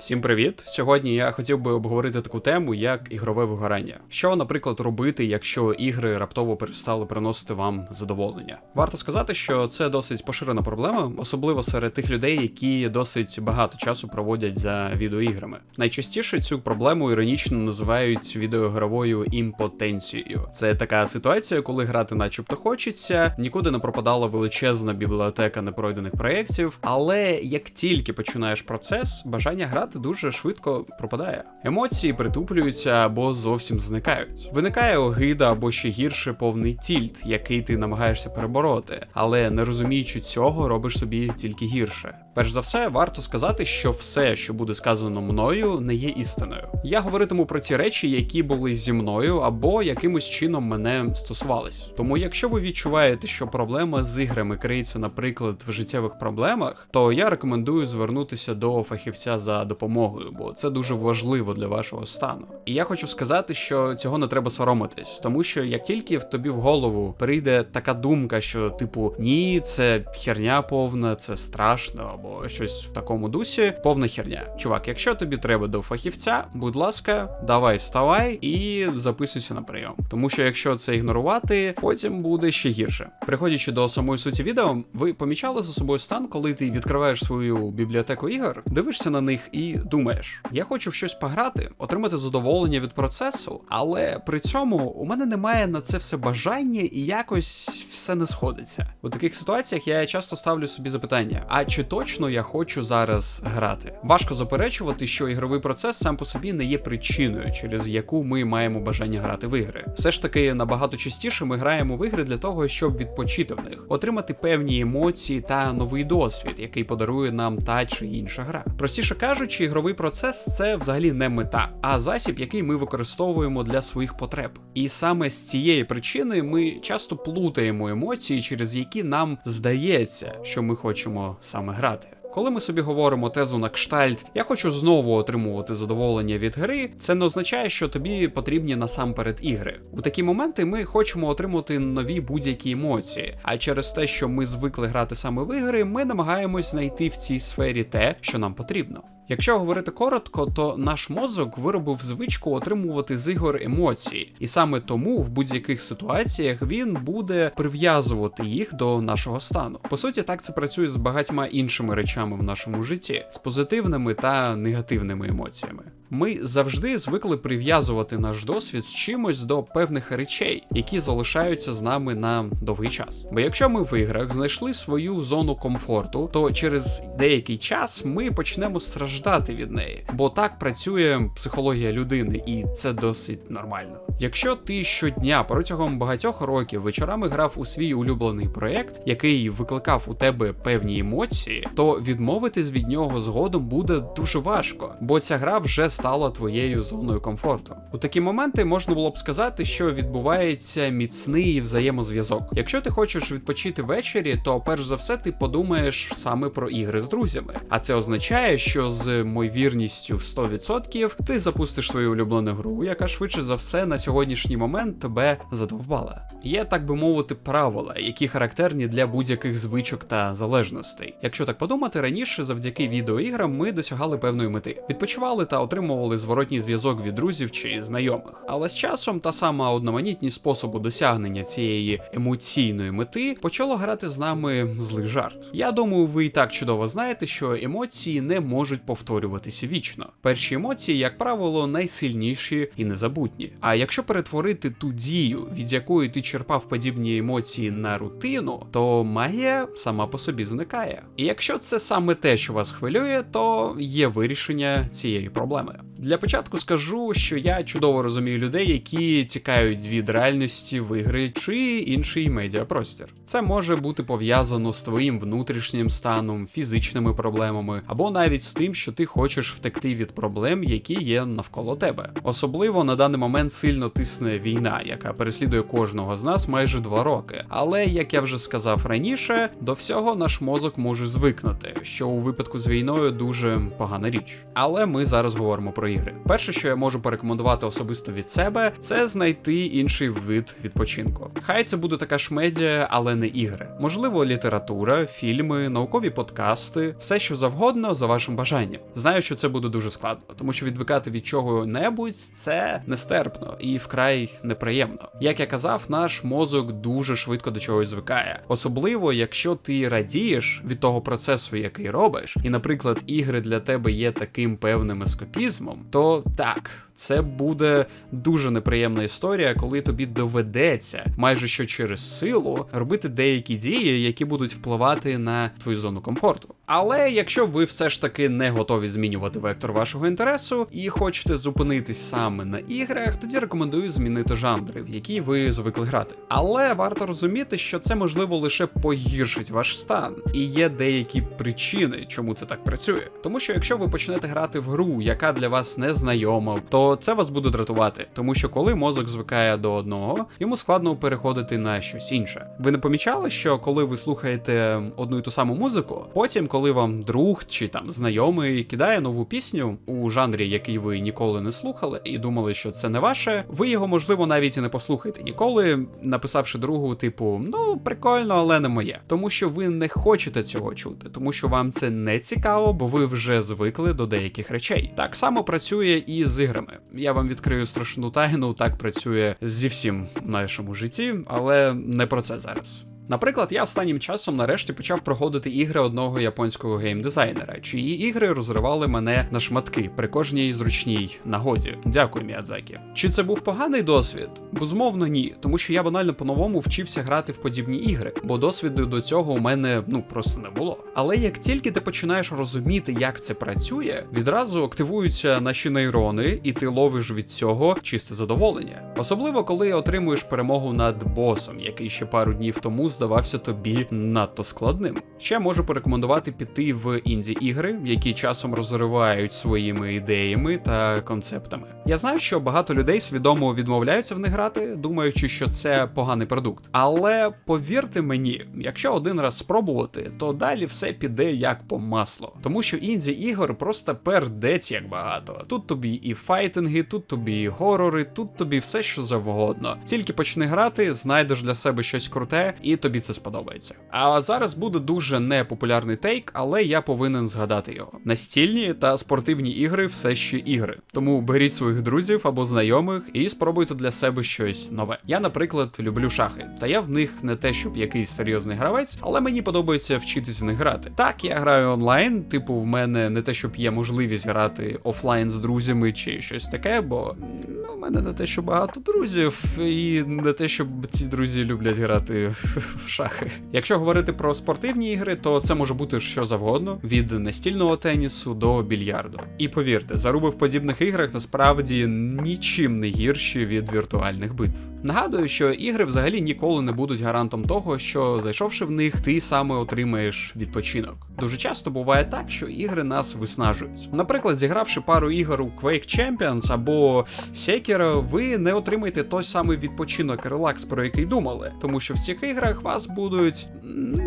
Всім привіт! Сьогодні я хотів би обговорити таку тему, як ігрове вигорання. Що, наприклад, робити, якщо ігри раптово перестали приносити вам задоволення? Варто сказати, що це досить поширена проблема, особливо серед тих людей, які досить багато часу проводять за відеоіграми. Найчастіше цю проблему іронічно називають відеоігровою імпотенцією. Це така ситуація, коли грати, начебто, хочеться, нікуди не пропадала величезна бібліотека непройдених проєктів, але як тільки починаєш процес, бажання грати дуже швидко пропадає. Емоції притуплюються або зовсім зникають. Виникає огида або ще гірше повний тільт, який ти намагаєшся перебороти, але не розуміючи цього, робиш собі тільки гірше. Перш за все, варто сказати, що все, що буде сказано мною, не є істиною. Я говоритиму про ті речі, які були зі мною, або якимось чином мене стосувались. Тому, якщо ви відчуваєте, що проблема з іграми криється, наприклад, в життєвих проблемах, то я рекомендую звернутися до фахівця за допомогою, бо це дуже важливо для вашого стану. І я хочу сказати, що цього не треба соромитись, тому що як тільки в тобі в голову прийде така думка, що типу ні, це херня повна, це страшно, або щось в такому дусі, повна херня. Чувак, якщо тобі треба до фахівця, будь ласка, давай вставай і записуйся на прийом. Тому що якщо це ігнорувати, потім буде ще гірше. Приходячи до самої суті відео, ви помічали за собою стан, коли ти відкриваєш свою бібліотеку ігор, дивишся на них і думаєш: я хочу в щось пограти, отримати задоволення від процесу, але при цьому у мене немає на це все бажання і якось все не сходиться. У таких ситуаціях я часто ставлю собі запитання: а чи точно я хочу зараз грати? Важко заперечувати, що ігровий процес сам по собі не є причиною, через яку ми маємо бажання грати в ігри. Все ж таки набагато частіше ми граємо в ігри для того, щоб відпочити в них, отримати певні емоції та новий досвід, який подарує нам та чи інша гра. Простіше кажучи, ігровий процес це взагалі не мета, а засіб, який ми використовуємо для своїх потреб. І саме з цієї причини ми часто плутаємо емоції, через які нам здається, що ми хочемо саме грати. Коли ми собі говоримо тезу на кштальт, я хочу знову отримувати задоволення від гри, це не означає, що тобі потрібні насамперед ігри. У такі моменти ми хочемо отримати нові будь-які емоції. А через те, що ми звикли грати саме в ігри, ми намагаємось знайти в цій сфері те, що нам потрібно. Якщо говорити коротко, то наш мозок виробив звичку отримувати з ігор емоції, і саме тому в будь-яких ситуаціях він буде прив'язувати їх до нашого стану. По суті, так це працює з багатьма іншими речами в нашому житті, з позитивними та негативними емоціями. Ми завжди звикли прив'язувати наш досвід з чимось до певних речей, які залишаються з нами на довгий час. Бо якщо ми в іграх знайшли свою зону комфорту, то через деякий час ми почнемо страждати від неї, бо так працює психологія людини, і це досить нормально. Якщо ти щодня протягом багатьох років вечорами грав у свій улюблений проект, який викликав у тебе певні емоції, то відмовитись від нього згодом буде дуже важко, бо ця гра вже стала твоєю зоною комфорту. У такі моменти можна було б сказати, що відбувається міцний взаємозв'язок. Якщо ти хочеш відпочити ввечері, то перш за все ти подумаєш саме про ігри з друзями. А це означає, що з ймовірністю в 100% ти запустиш свою улюблену гру, яка швидше за все на сьогоднішній момент тебе задовбала. Є, так би мовити, правила, які характерні для будь-яких звичок та залежностей. Якщо так подумати, раніше завдяки відеоіграм ми досягали певної мети, відпочивали та отримували зворотній зв'язок від друзів чи знайомих. Але з часом та сама одноманітність способу досягнення цієї емоційної мети почала грати з нами злий жарт. Я думаю, ви і так чудово знаєте, що емоції не можуть повторюватися вічно. Перші емоції, як правило, найсильніші і незабутні. А якщо перетворити ту дію, від якої ти черпав подібні емоції на рутину, то магія сама по собі зникає. І якщо це саме те, що вас хвилює, то є вирішення цієї проблеми. Для початку скажу, що я чудово розумію людей, які тікають від реальності в ігри чи інший медіапростір. Це може бути пов'язано з твоїм внутрішнім станом, фізичними проблемами, або навіть з тим, що ти хочеш втекти від проблем, які є навколо тебе. Особливо на даний момент сильно тисне війна, яка переслідує кожного з нас майже два роки. Але як я вже сказав раніше, до всього наш мозок може звикнути, що у випадку з війною дуже погана річ. Але ми зараз говоримо говоримо про ігри. Перше, що я можу порекомендувати особисто від себе, це знайти інший вид відпочинку. Хай це буде така ж медіа, але не ігри. Можливо, література, фільми, наукові подкасти, все що завгодно за вашим бажанням. Знаю, що це буде дуже складно, тому що відвикати від чого-небудь це нестерпно і вкрай неприємно. Як я казав, наш мозок дуже швидко до чогось звикає, особливо якщо ти радієш від того процесу, який робиш, і, наприклад, ігри для тебе є таким певним ескапізмом, то так. Це буде дуже неприємна історія, коли тобі доведеться майже що через силу робити деякі дії, які будуть впливати на твою зону комфорту. Але якщо ви все ж таки не готові змінювати вектор вашого інтересу і хочете зупинитись саме на іграх, тоді рекомендую змінити жанри, в які ви звикли грати. Але варто розуміти, що це можливо лише погіршить ваш стан, і є деякі причини, чому це так працює. Тому що якщо ви почнете грати в гру, яка для вас не знайома, то це вас буде дратувати, тому що коли мозок звикає до одного, йому складно переходити на щось інше. Ви не помічали, що коли ви слухаєте одну і ту саму музику, потім, коли вам друг чи там знайомий кидає нову пісню у жанрі, який ви ніколи не слухали, і думали, що це не ваше, ви його можливо навіть і не послухаєте ніколи, написавши другу, типу, ну прикольно, але не моє, тому що ви не хочете цього чути, тому що вам це не цікаво, бо ви вже звикли до деяких речей. Так само працює і з іграми. Я вам відкрию страшну тайну, так працює зі всім в нашому житті, але не про це зараз. Наприклад, я останнім часом нарешті почав проходити ігри одного японського геймдизайнера, чиї ігри розривали мене на шматки при кожній зручній нагоді. Дякую, Міядзакі. Чи це був поганий досвід? Безумовно, ні, тому що я банально по-новому вчився грати в подібні ігри, бо досвіду до цього у мене ну просто не було. Але як тільки ти починаєш розуміти, як це працює, відразу активуються наші нейрони, і ти ловиш від цього чисте задоволення. Особливо коли отримуєш перемогу над босом, який ще пару днів тому здавався тобі надто складним. Ще можу порекомендувати піти в інді ігри, які часом розривають своїми ідеями та концептами. Я знаю, що багато людей свідомо відмовляються в них грати, думаючи, що це поганий продукт. Але повірте мені, якщо один раз спробувати, то далі все піде як по маслу. Тому що інді ігор просто пердець як багато. Тут тобі і файтинги, тут тобі і горори, тут тобі все що завгодно. Тільки почни грати, знайдеш для себе щось круте, і тобі це сподобається. А зараз буде дуже непопулярний тейк, але я повинен згадати його. Настільні та спортивні ігри все ще ігри. Тому беріть своїх друзів або знайомих і спробуйте для себе щось нове. Я, наприклад, люблю шахи, та я в них не те, щоб якийсь серйозний гравець, але мені подобається вчитись в них грати. Так, я граю онлайн, типу, в мене не те, щоб є можливість грати офлайн з друзями чи щось таке, бо ну, в мене не те, що багато друзів, і не те, щоб ці друзі люблять грати в шахи. Якщо говорити про спортивні ігри, то це може бути що завгодно: від настільного тенісу до більярду. І повірте, заруби в подібних іграх насправді нічим не гірші від віртуальних битв. Нагадую, що ігри взагалі ніколи не будуть гарантом того, що зайшовши в них, ти саме отримаєш відпочинок. Дуже часто буває так, що ігри нас виснажують. Наприклад, зігравши пару ігор у Quake Champions або Sekiro, ви не отримаєте той самий відпочинок релакс, про який думали, тому що в цих іграх вас будуть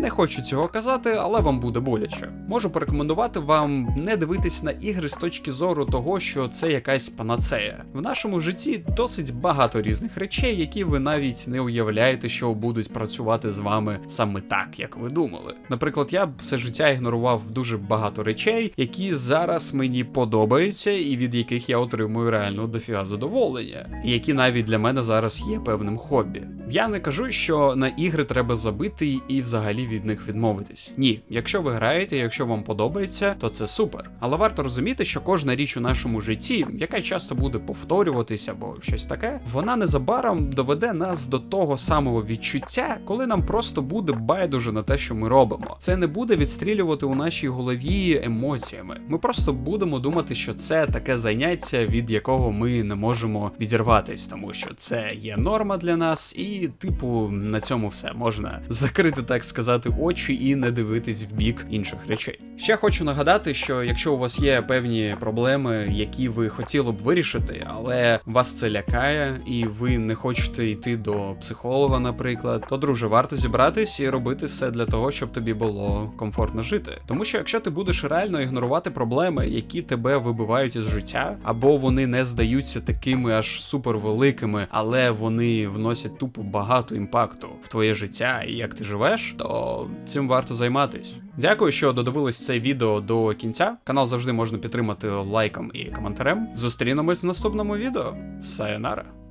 не хочу цього казати, але вам буде боляче. Можу порекомендувати вам не дивитись на ігри з точки зору того, що це якась панацея. В нашому житті досить багато різних речей, які ви навіть не уявляєте, що будуть працювати з вами саме так, як ви думали. Наприклад, я все життя ігнорував дуже багато речей, які зараз мені подобаються, і від яких я отримую реально дофіга задоволення, і які навіть для мене зараз є певним хобі. Я не кажу, що на ігри треба забити і взагалі від них відмовитись. Ні, якщо ви граєте, якщо вам подобається, то це супер. Але варто розуміти, що кожна річ у нашому житті, яка часто буде повторюватися або щось таке, вона незабаром доведе нас до того самого відчуття, коли нам просто буде байдуже на те, що ми робимо. Це не буде відстрілювати у нашій голові емоціями. Ми просто будемо думати, що це таке заняття, від якого ми не можемо відірватись, тому що це є норма для нас, і, типу, на цьому все можна закрити, так сказати, очі і не дивитись в бік інших речей. Ще хочу нагадати, що якщо у вас є певні проблеми, які ви хотіли б вирішити, але вас це лякає, і ви не хочете йти до психолога, наприклад, то друже, варто зібратись і робити все для того, щоб тобі було комфортно жити. Тому що якщо ти будеш реально ігнорувати проблеми, які тебе вибивають із життя, або вони не здаються такими аж супервеликими, але вони вносять тупо багато імпакту в твоє життя і як ти живеш, то цим варто займатись. Дякую, що додивились це відео до кінця. Канал завжди можна підтримати лайком і коментарем. Зустрінемось в наступному відео. Сайонара!